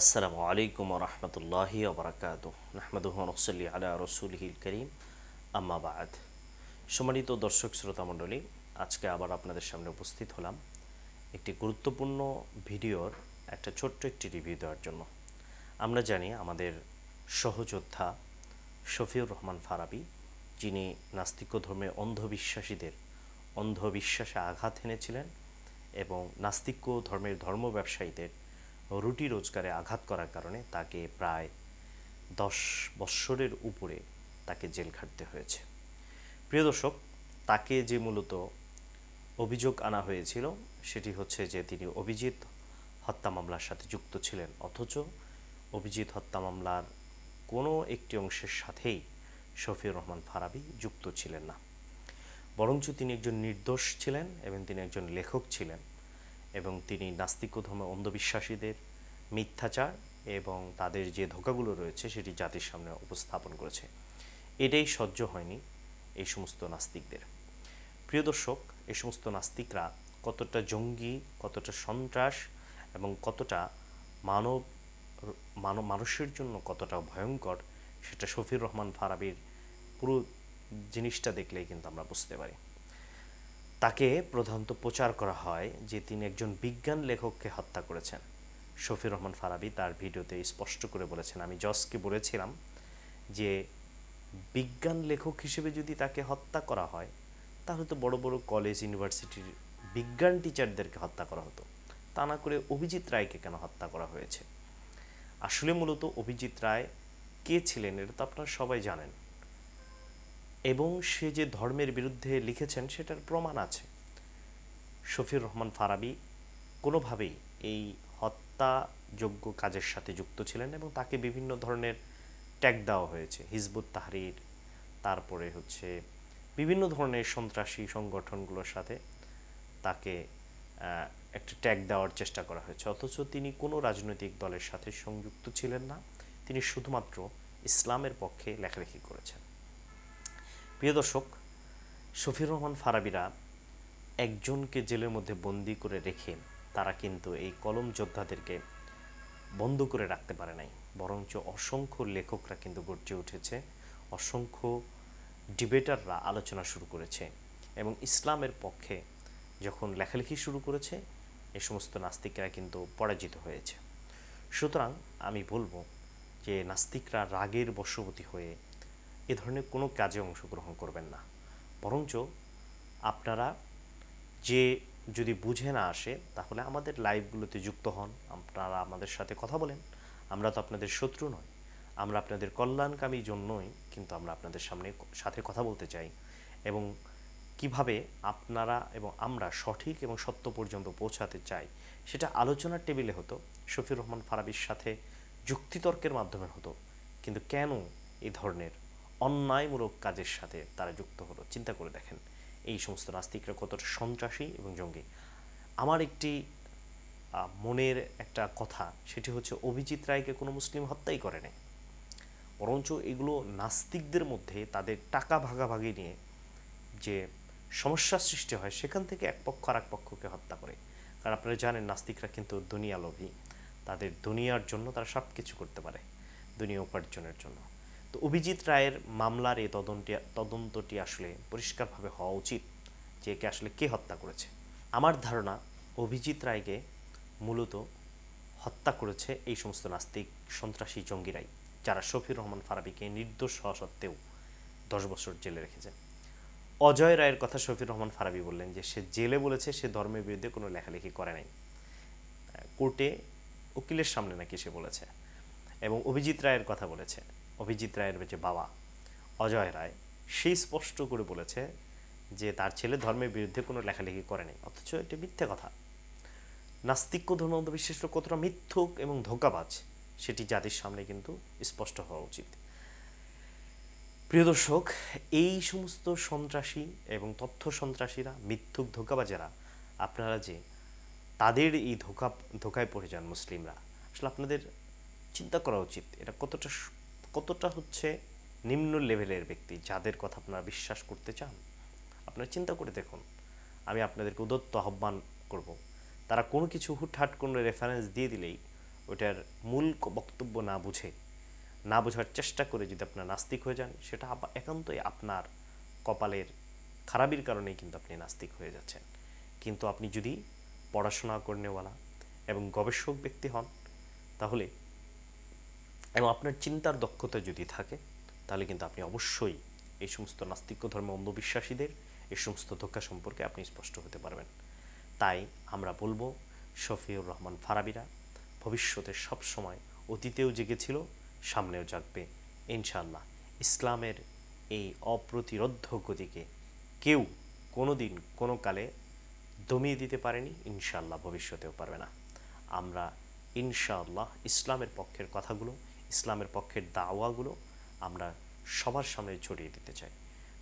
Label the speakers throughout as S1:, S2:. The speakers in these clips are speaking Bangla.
S1: আসসালামু আলাইকুম রহমতুল্লাহি ওবরাকাত নাহমদুহনসলি আলা রসুলহিল করিম। আম্মাবাদ সম্মানিত দর্শক, শ্রোতা মণ্ডলী, আজকে আবার আপনাদের সামনে উপস্থিত হলাম একটি গুরুত্বপূর্ণ ভিডিওর, একটা ছোট্ট একটি রিভিউ দেওয়ার জন্য। আমরা জানি আমাদের সহযোদ্ধা শফিউর রহমান ফারাবি, যিনি নাস্তিক্য ধর্মে অন্ধবিশ্বাসীদের অন্ধবিশ্বাসে আঘাত এনেছিলেন এবং নাস্তিক্য ধর্মের ধর্ম ব্যবসায়ীদের রুটি রোজগারে আঘাত করার কারণে তাকে প্রায় দশ বৎসরের উপরে তাকে জেল খাটতে হয়েছে। প্রিয় দর্শক, তাকে যে মূলত অভিযোগ আনা হয়েছিল, সেটি হচ্ছে যে তিনি অভিজিৎ হত্যা মামলার সাথে যুক্ত ছিলেন। অথচ অভিজিৎ হত্যা মামলার কোনো একটি অংশের সাথেই শফিউর রহমান ফারাবি যুক্ত ছিলেন না। বরঞ্চ তিনি একজন নির্দোষ ছিলেন এবং তিনি একজন লেখক ছিলেন। এবং তিনি নাস্তিক্য ধর্ম অন্ধবিশ্বাসীদের মিথ্যাচার এবং তাদের যে ধোকাগুলো রয়েছে সেটি জাতির সামনে উপস্থাপন করেছে। এটাই সহ্য হয়নি এই সমস্ত নাস্তিকদের। প্রিয় দর্শক এই সমস্ত নাস্তিকরা কতটা জঙ্গি, কতটা সন্ত্রাস এবং কতটা মানব মানব, মানুষের জন্য কতটা ভয়ঙ্কর, সেটা শফির রহমান ফারাবির পুরো জিনিসটা দেখলেই কিন্তু আমরা বুঝতে পারি। তাকে প্রধানত প্রচার করা হয় যে তিনি একজন বিজ্ঞান লেখককে হত্যা করেছেন। শফির রহমান ফারাবি তার ভিডিওতে স্পষ্ট করে বলেছেন, আমি জসকে বলেছিলাম যে বিজ্ঞান লেখক হিসেবে যদি তাকে হত্যা করা হয়, তাহলে তো বড় বড় কলেজ ইউনিভার্সিটির বিজ্ঞান টিচারদেরকে হত্যা করা হতো। তা না করে অভিজিৎ রায়কে কেন হত্যা করা হয়েছে? আসলে মূলত অভিজিৎ রায় কে ছিলেন এটা তো আপনারা সবাই জানেন। এবং সে যে ধর্মের বিরুদ্ধে লিখেছেন সেটার প্রমাণ আছে। শফির রহমান ফারাবি কোনোভাবেই এই হত্যাযোগ্য কাজের সাথে যুক্ত ছিলেন এবং তাকে বিভিন্ন ধরনের ট্যাগ দেওয়া হয়েছে। হিজবুত তাহরির, তারপরে হচ্ছে বিভিন্ন ধরনের সন্ত্রাসী সংগঠনগুলোর সাথে তাকে একটা ট্যাগ দেওয়ার চেষ্টা করা হয়েছে। অথচ তিনি কোনো রাজনৈতিক দলের সাথে সংযুক্ত ছিলেন না। তিনি শুধুমাত্র ইসলামের পক্ষে লেখালেখি করেছেন। প্রিয় দর্শক, শফির রহমান ফারাবিরা একজনকে জেলের মধ্যে বন্দি করে রেখে তারা কিন্তু এই কলম যোদ্ধাদেরকে বন্ধ করে রাখতে পারে নাই। বরঞ্চ অসংখ্য লেখকরা কিন্তু গর্জে উঠেছে, অসংখ্য ডিবেটাররা আলোচনা শুরু করেছে এবং ইসলামের পক্ষে যখন লেখালেখি শুরু করেছে, এ সমস্ত নাস্তিকরা কিন্তু পরাজিত হয়েছে। সুতরাং আমি বলব যে, নাস্তিকরা রাগের বশবতী হয়ে এ ধরনের কোনো কাজে অংশগ্রহণ করবেন না। বরঞ্চ আপনারা যে যদি বুঝে না আসে, তাহলে আমাদের লাইভগুলোতে যুক্ত হন, আপনারা আমাদের সাথে কথা বলেন। আমরা তো আপনাদের শত্রু নয় আমরা আপনাদের কল্যাণকামী জন্যই কিন্তু আমরা আপনাদের সামনে সাথে কথা বলতে চাই। এবং কীভাবে আপনারা এবং আমরা সঠিক এবং সত্য পর্যন্ত পৌঁছাতে চাই, সেটা আলোচনার টেবিলে হতো শফির রহমান ফারাবির সাথে যুক্তিতর্কের মাধ্যমে হতো। কিন্তু কেন এই ধরনের অন্যায়মূলক কাজের সাথে তারা যুক্ত হলো। চিন্তা করে দেখেন, এই সমস্ত নাস্তিকরা কতটা সন্ত্রাসী এবং জঙ্গি। আমার একটি মনের একটা কথা, সেটি হচ্ছে অভিজিৎ রায়কে কোনো মুসলিম হত্যাই করে করেনি। বরঞ্চ এগুলো নাস্তিকদের মধ্যে তাদের টাকা ভাগাভাগি নিয়ে যে সমস্যার সৃষ্টি হয়, সেখান থেকে এক পক্ষ আর এক পক্ষকে হত্যা করে। কারণ আপনারা জানেন, নাস্তিকরা কিন্তু দুনিয়া লোভী তাদের দুনিয়ার জন্য তারা সব কিছু করতে পারে, দুনিয়া উপার্জনের জন্য। তো অভিজিৎ রায়ের মামলার এই তদন্তটি তদন্তটি আসলে পরিষ্কারভাবে হওয়া উচিত যে একে আসলে কে হত্যা করেছে। আমার ধারণা অভিজিৎ রায়কে মূলত হত্যা করেছে এই সমস্ত নাস্তিক সন্ত্রাসী জঙ্গিরাই, যারা শফির রহমান ফারাবিকে নির্দোষ হওয়া সত্ত্বেও দশ বছর জেলে রেখেছে। অজয় রায়ের কথা শফির রহমান ফারাবি বললেন যে, সে জেলে বলেছে, সে ধর্মের বিরুদ্ধে কোনো লেখালেখি করে নাই। কোর্টে উকিলের সামনে নাকি সে বলেছে এবং অভিজিৎ রায়ের কথা বলেছে। অভিজিৎ রায়ের যে বাবা, অজয় রায়, সেই স্পষ্ট করে বলেছে যে তার ছেলে ধর্মের বিরুদ্ধে কোনো লেখালেখি করেনি, অথচ এটি মিথ্যে কথা। নাস্তিক্য ধর্ম অন্ধবিশ্বাস কতটা মিথ্যুক এবং ধোকাবাজ, সেটি জাতির সামনে কিন্তু স্পষ্ট হওয়া উচিত। প্রিয় দর্শক, এই সমস্ত সন্ত্রাসী এবং তথ্য সন্ত্রাসীরা, মিথ্যুক ধোকাবাজেরা, আপনারা যে তাদের এই ধোকা, ধোকায় পড়ে যান মুসলিমরা, আসলে আপনাদের চিন্তা করা উচিত, এটা কতটা কতটা হচ্ছে নিম্ন লেভেলের ব্যক্তি যাদের কথা আপনারা বিশ্বাস করতে চান? আপনারা চিন্তা করে দেখুন। আমি আপনাদেরকে উদত্ত আহ্বান করব। তারা কোনো কিছু হুটহাট কোনো রেফারেন্স দিয়ে দিলেই ওটার মূল বক্তব্য না বুঝে, না বোঝার চেষ্টা করে যদি আপনার নাস্তিক হয়ে যান, সেটা একান্তই আপনার কপালের খারাপির কারণেই কিন্তু আপনি নাস্তিক হয়ে যাচ্ছেন। কিন্তু আপনি যদি পড়াশোনা করেনেওয়ালা এবং গবেষক ব্যক্তি হন, তাহলে এবং আপনার চিন্তার দক্ষতা যদি থাকে, তাহলে কিন্তু আপনি অবশ্যই এই সমস্ত নাস্তিক্য ধর্মে অন্ধবিশ্বাসীদের, এই সমস্ত ধোকা সম্পর্কে আপনি স্পষ্ট হতে পারবেন। তাই আমরা বলব, শফিউর রহমান ফারাবিরা ভবিষ্যতে সব সময় অতীতেও জেগেছিল, সামনেও জাগবে। ইনশাআল্লাহ ইসলামের এই অপ্রতিরোধ্য গতিকে কেউ কোনো দিন কোনো কালে দমিয়ে দিতে পারেনি, ইনশাআল্লাহ ভবিষ্যতেও পারবে না। আমরা ইনশাআল্লাহ ইসলামের পক্ষের কথাগুলো ইসলামের পক্ষের দাওয়াগুলো আমরা সবার সামনে ছড়িয়ে দিতে চাই।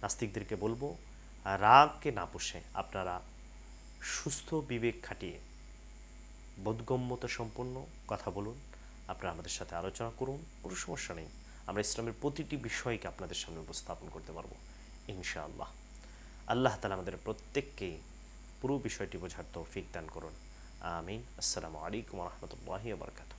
S1: নাস্তিকদেরকে বলব, রাগকে না পুষে আপনারা সুস্থ বিবেক খাটিয়ে বোধগম্যতা সম্পন্ন কথা বলুন, আপনারা আমাদের সাথে আলোচনা করুন, কোনো সমস্যা নেই। আমরা ইসলামের প্রতিটি বিষয়কে আপনাদের সামনে উপস্থাপন করতে পারব, ইনশাআল্লাহ। আল্লাহ তালা আমাদের প্রত্যেককে পুরো বিষয়টি বোঝার তৌফিক দান করুন। আমিন। আসসালামু আলাইকুম রহমতুল্লাহি বারকাত